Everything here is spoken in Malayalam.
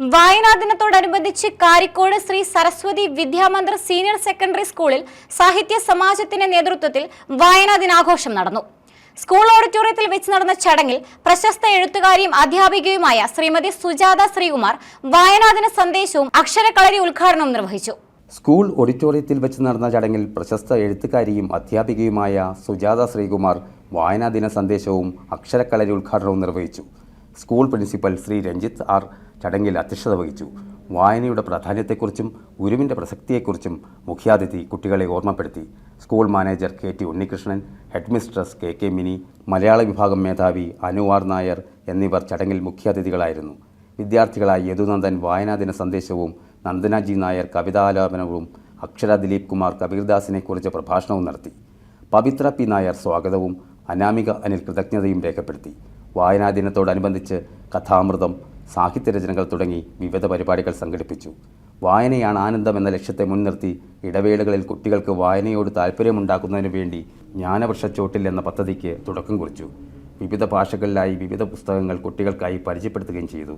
വായനാ ദിനത്തോടനുബന്ധിച്ച് കാരിക്കോട് ശ്രീ സരസ്വതി വിദ്യാമന്ദിർ സീനിയർ സെക്കൻഡറി സ്കൂളിൽ സാഹിത്യ സമാജത്തിന്റെ നേതൃത്വത്തിൽ വായനാ ദിനാഘോഷം നടന്നു. സ്കൂൾ ഓഡിറ്റോറിയത്തിൽ വെച്ച് നടന്ന ചടങ്ങിൽ പ്രശസ്ത എഴുത്തുകാരിയും അധ്യാപികയുമായ ശ്രീമതി സുജാത ശ്രീകുമാർ വായനാ ദിന സന്ദേശവും അക്ഷരക്കളരി ഉദ്ഘാടനവും നിർവഹിച്ചു. സ്കൂൾ ഓഡിറ്റോറിയത്തിൽ വെച്ച് നടന്ന ചടങ്ങിൽ പ്രശസ്ത എഴുത്തുകാരിയും അധ്യാപികയുമായ സുജാത ശ്രീകുമാർ വായനാ ദിന സന്ദേശവും അക്ഷരക്കളരി ഉദ്ഘാടനവും നിർവഹിച്ചു. School principal Sree Ranjith R ചടങ്ങിൽ അധ്യക്ഷത വഹിച്ചു. വായനയുടെ പ്രാധാന്യത്തെക്കുറിച്ചും ഗുരുവിന്റെ പ്രസക്തിയെക്കുറിച്ചും മുഖ്യാതിഥി കുട്ടികളെ ഓർമ്മപ്പെടുത്തി. School manager K T Unnikrishnan headmistress K K Mini മലയാള വിഭാഗം മേധാവി അനുവാർ നായർ എന്നിവർ ചടങ്ങിൽ മുഖ്യാതിഥികളായിരുന്നു. വിദ്യാർത്ഥികളായ യദുനന്ദൻ വായനാദിന സന്ദേശവും നന്ദനാജി നായർ കവിതാലാപനവും അക്ഷര ദിലീപ് കുമാർ കബീർദാസിനെക്കുറിച്ച് പ്രഭാഷണവും നടത്തി. പവിത്ര പി നായർ സ്വാഗതവും അനാമിക അനിൽ കൃതജ്ഞതയും രേഖപ്പെടുത്തി. വായനാ ദിനത്തോടനുബന്ധിച്ച് കഥാമൃതം സാഹിത്യരചനകൾ തുടങ്ങി വിവിധ പരിപാടികൾ സംഘടിപ്പിച്ചു. വായനയാണ് ആനന്ദം എന്ന ലക്ഷ്യത്തെ മുൻനിർത്തി ഇടവേളകളിൽ കുട്ടികൾക്ക് വായനയോട് താല്പര്യമുണ്ടാക്കുന്നതിന് വേണ്ടി ജ്ഞാനവൃക്ഷച്ചോട്ടിൽ എന്ന പദ്ധതിക്ക് തുടക്കം കുറിച്ചു. വിവിധ ഭാഷകളിലായി വിവിധ പുസ്തകങ്ങൾ കുട്ടികൾക്കായി പരിചയപ്പെടുത്തുകയും ചെയ്തു.